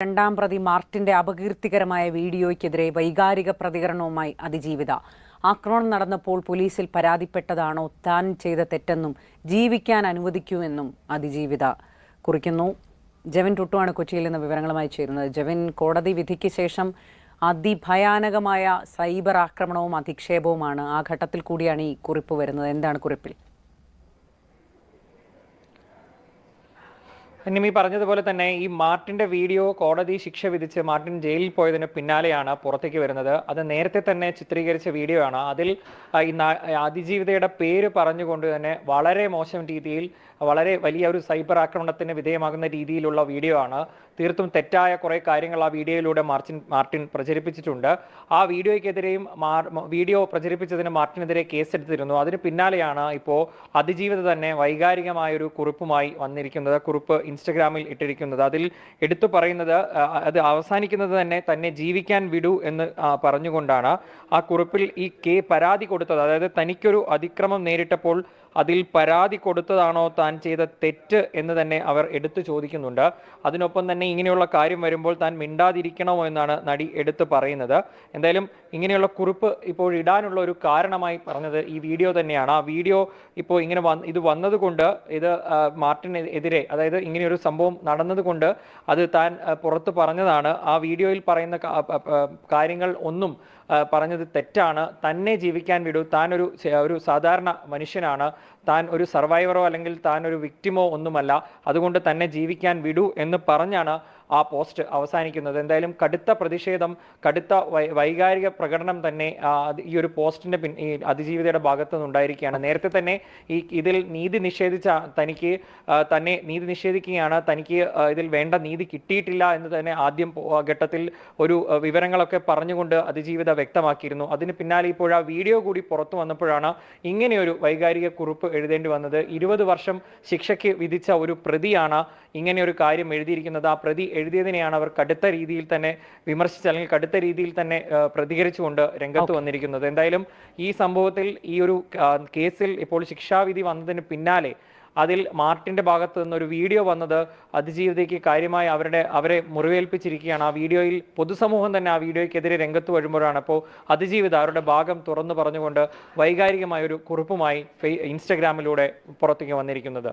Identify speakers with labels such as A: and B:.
A: രണ്ടാം പ്രതി മാർട്ടിന്റെ അപകീർത്തികരമായ വീഡിയോയ്ക്കെതിരെ വൈകാരിക പ്രതികരണവുമായി അതിജീവിത. ആക്രമണം നടന്നപ്പോൾ പോലീസിൽ പരാതിപ്പെട്ടതാണോ താൻ ചെയ്ത തെറ്റെന്നും ജീവിക്കാൻ അനുവദിക്കൂ എന്നും അതിജീവിത. കുറിക്കുന്നു. ജവൻ ടുട്ടുവാണ് കൊച്ചിയിൽ നിന്ന് വിവരങ്ങളുമായി ചേരുന്നത്. ജവൻ കോടതി വിധിക്ക് ശേഷം അതിഭയാനകമായ സൈബർ ആക്രമണവും അധിക്ഷേപവുമാണ് ആ ഘട്ടത്തിൽ കൂടിയാണ് ഈ കുറിപ്പ് വരുന്നത്. എന്താണ് കുറിപ്പിൽ?
B: നിമി പറഞ്ഞതുപോലെ തന്നെ ഈ മാർട്ടിന്റെ വീഡിയോ കോടതി ശിക്ഷ വിധിച്ച് മാർട്ടിൻ ജയിലിൽ പോയതിന് പിന്നാലെയാണ് പുറത്തേക്ക് വരുന്നത്. അത് നേരത്തെ തന്നെ ചിത്രീകരിച്ച വീഡിയോ ആണ്. അതിൽ ഈ അതിജീവിതയുടെ പേര് പറഞ്ഞുകൊണ്ട് തന്നെ വളരെ മോശം രീതിയിൽ വളരെ വലിയ ഒരു സൈബർ ആക്രമണത്തിന് വിധേയമാകുന്ന രീതിയിലുള്ള വീഡിയോ ആണ്. തീർത്തും തെറ്റായ കുറെ കാര്യങ്ങൾ ആ വീഡിയോയിലൂടെ മാർച്ചിൻ മാർട്ടിൻ പ്രചരിപ്പിച്ചിട്ടുണ്ട്. ആ വീഡിയോയ്ക്കെതിരെയും വീഡിയോ പ്രചരിപ്പിച്ചതിന് മാർട്ടിനെതിരെ കേസെടുത്തിരുന്നു. അതിന് പിന്നാലെയാണ് ഇപ്പോൾ അതിജീവിത തന്നെ വൈകാരികമായ ഒരു കുറിപ്പുമായി വന്നിരിക്കുന്നത്. കുറിപ്പ് ഇൻസ്റ്റഗ്രാമിൽ ഇട്ടിരിക്കുന്നത്. അതിൽ എടുത്തു പറയുന്നത് അത് അവസാനിക്കുന്നത് തന്നെ തന്നെ ജീവിക്കാൻ വിടൂ എന്ന് പറഞ്ഞുകൊണ്ടാണ് ആ കുറിപ്പിൽ ഈ കെ പരാതി കൊടുത്തത്. അതായത് തനിക്കൊരു അതിക്രമം നേരിട്ടപ്പോൾ അതിൽ പരാതി കൊടുത്തതാണോ താൻ ചെയ്ത തെറ്റ് എന്ന് തന്നെ അവർ എടുത്തു ചോദിക്കുന്നുണ്ട്. അതിനൊപ്പം തന്നെ ഇങ്ങനെയുള്ള കാര്യം വരുമ്പോൾ താൻ മിണ്ടാതിരിക്കണമോ എന്നാണ് നടി എടുത്തു പറയുന്നത്. എന്തായാലും ഇങ്ങനെയുള്ള കുറിപ്പ് ഇപ്പോൾ ഇടാനുള്ള ഒരു കാരണമായി പറഞ്ഞത് ഈ വീഡിയോ തന്നെയാണ്. ആ വീഡിയോ ഇപ്പോൾ ഇങ്ങനെ ഇത് വന്നതുകൊണ്ട് ഇത് മാർട്ടിനെതിരെ മാർട്ടിന് എതിരെ അതായത് ഇങ്ങനെയൊരു സംഭവം നടന്നതുകൊണ്ട് അത് താൻ പുറത്ത് പറഞ്ഞതാണ്. ആ വീഡിയോയിൽ പറയുന്ന കാര്യങ്ങൾ ഒന്നും പറഞ്ഞത് തെറ്റാണ്. തന്നെ ജീവിക്കാൻ വിടൂ. താൻ ഒരു ഒരു സാധാരണ മനുഷ്യനാണ്. താൻ ഒരു സർവൈവറോ അല്ലെങ്കിൽ താൻ ഒരു വിക്ടിമോ ഒന്നുമല്ല. അതുകൊണ്ട് തന്നെ ജീവിക്കാൻ വിടൂ എന്ന് പറഞ്ഞാണ് ആ പോസ്റ്റ് അവസാനിക്കുന്നത്. എന്തായാലും കടുത്ത പ്രതിഷേധം കടുത്ത വൈകാരിക പ്രകടനം തന്നെ ഈ ഒരു പോസ്റ്റിന്റെ പിൻ ഈ അതിജീവിതയുടെ ഭാഗത്തു നിന്നുണ്ടായിരിക്കുകയാണ്. നേരത്തെ തന്നെ ഈ ഇതിൽ നീതി നിഷേധിച്ച തനിക്ക് തന്നെ നീതി നിഷേധിക്കുകയാണ്. തനിക്ക് ഇതിൽ വേണ്ട നീതി കിട്ടിയിട്ടില്ല എന്ന് തന്നെ ആദ്യം ഘട്ടത്തിൽ ഒരു വിവരങ്ങളൊക്കെ പറഞ്ഞുകൊണ്ട് അതിജീവിത വ്യക്തമാക്കിയിരുന്നു. അതിന് പിന്നാലെ ഇപ്പോൾ ആ വീഡിയോ കൂടി പുറത്തു വന്നപ്പോഴാണ് ഇങ്ങനെയൊരു വൈകാരിക കുറിപ്പ് എഴുതേണ്ടി വന്നത്. ഇരുപത് വർഷം ശിക്ഷയ്ക്ക് വിധിച്ച ഒരു പ്രതിയാണ് ഇങ്ങനെയൊരു കാര്യം എഴുതിയിരിക്കുന്നത്. ആ പ്രതി എഴുതിയതിനെയാണ് അവർ കടുത്ത രീതിയിൽ തന്നെ വിമർശിച്ച് അല്ലെങ്കിൽ കടുത്ത രീതിയിൽ തന്നെ പ്രതികരിച്ചുകൊണ്ട് രംഗത്ത് വന്നിരിക്കുന്നത്. എന്തായാലും ഈ സംഭവത്തിൽ ഈ ഒരു കേസിൽ ഇപ്പോൾ ശിക്ഷാവിധി വന്നതിന് പിന്നാലെ അതിൽ മാർട്ടിന്റെ ഭാഗത്ത് നിന്ന് ഒരു വീഡിയോ വന്നത് അതിജീവിതയ്ക്ക് കാര്യമായി അവരുടെ അവരെ മുറിവേൽപ്പിച്ചിരിക്കുകയാണ്. ആ വീഡിയോയിൽ പൊതുസമൂഹം തന്നെ ആ വീഡിയോയ്ക്കെതിരെ രംഗത്ത് വരുമ്പോഴാണ്. അപ്പോൾ അതിജീവിത അവരുടെ ഭാഗം തുറന്നു പറഞ്ഞുകൊണ്ട് വൈകാരികമായ ഒരു കുറിപ്പുമായി ഇൻസ്റ്റഗ്രാമിലൂടെ പുറത്തേക്ക് വന്നിരിക്കുന്നത്.